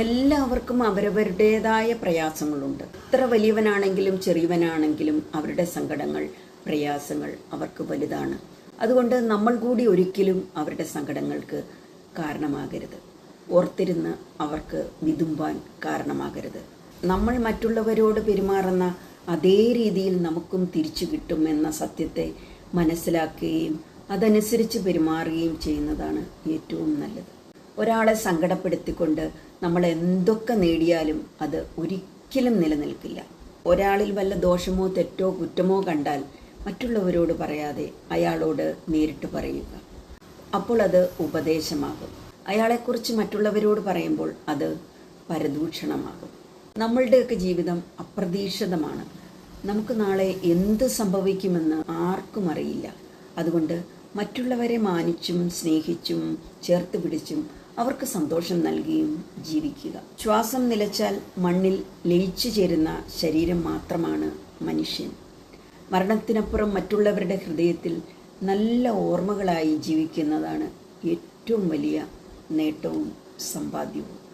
എല്ലാവർക്കും അവരവരുടേതായ പ്രയാസങ്ങളുണ്ട്. എത്ര വലിയവനാണെങ്കിലും ചെറിയവനാണെങ്കിലും അവരുടെ സങ്കടങ്ങൾ പ്രയാസങ്ങൾ അവർക്ക് വലുതാണ്. അതുകൊണ്ട് നമ്മൾ കൂടി ഒരിക്കലും അവരുടെ സങ്കടങ്ങൾക്ക് കാരണമാകരുത്. ഓർത്തിരുന്ന് അവർക്ക് വിതുമ്പാൻ കാരണമാകരുത്. നമ്മൾ മറ്റുള്ളവരോട് പെരുമാറുന്ന അതേ രീതിയിൽ നമുക്കും തിരിച്ചു കിട്ടും എന്ന സത്യത്തെ മനസ്സിലാക്കുകയും അതനുസരിച്ച് പെരുമാറുകയും ചെയ്യുന്നതാണ് ഏറ്റവും നല്ലത്. ഒരാളെ സങ്കടപ്പെടുത്തിക്കൊണ്ട് നമ്മൾ എന്തൊക്കെ നേടിയാലും അത് ഒരിക്കലും നിലനിൽക്കില്ല. ഒരാളിൽ വല്ല ദോഷമോ തെറ്റോ കുറ്റമോ കണ്ടാൽ മറ്റുള്ളവരോട് പറയാതെ അയാളോട് നേരിട്ട് പറയുക. അപ്പോൾ അത് ഉപദേശമാകും. അയാളെക്കുറിച്ച് മറ്റുള്ളവരോട് പറയുമ്പോൾ അത് പരദൂഷണമാകും. നമ്മളുടെയൊക്കെ ജീവിതം അപ്രതീക്ഷിതമാണ്. നമുക്ക് നാളെ എന്ത് സംഭവിക്കുമെന്ന് ആർക്കും അറിയില്ല. അതുകൊണ്ട് മറ്റുള്ളവരെ മാനിച്ചും സ്നേഹിച്ചും ചേർത്ത് പിടിച്ചും അവർക്ക് സന്തോഷം നൽകിയും ജീവിക്കുക. ശ്വാസം നിലച്ചാൽ മണ്ണിൽ ലയിച്ചു ചേരുന്ന ശരീരം മാത്രമാണ് മനുഷ്യൻ. മരണത്തിനപ്പുറം മറ്റുള്ളവരുടെ ഹൃദയത്തിൽ നല്ല ഓർമ്മകളായി ജീവിക്കുന്നതാണ് ഏറ്റവും വലിയ നേട്ടവും സമ്പാദ്യവും.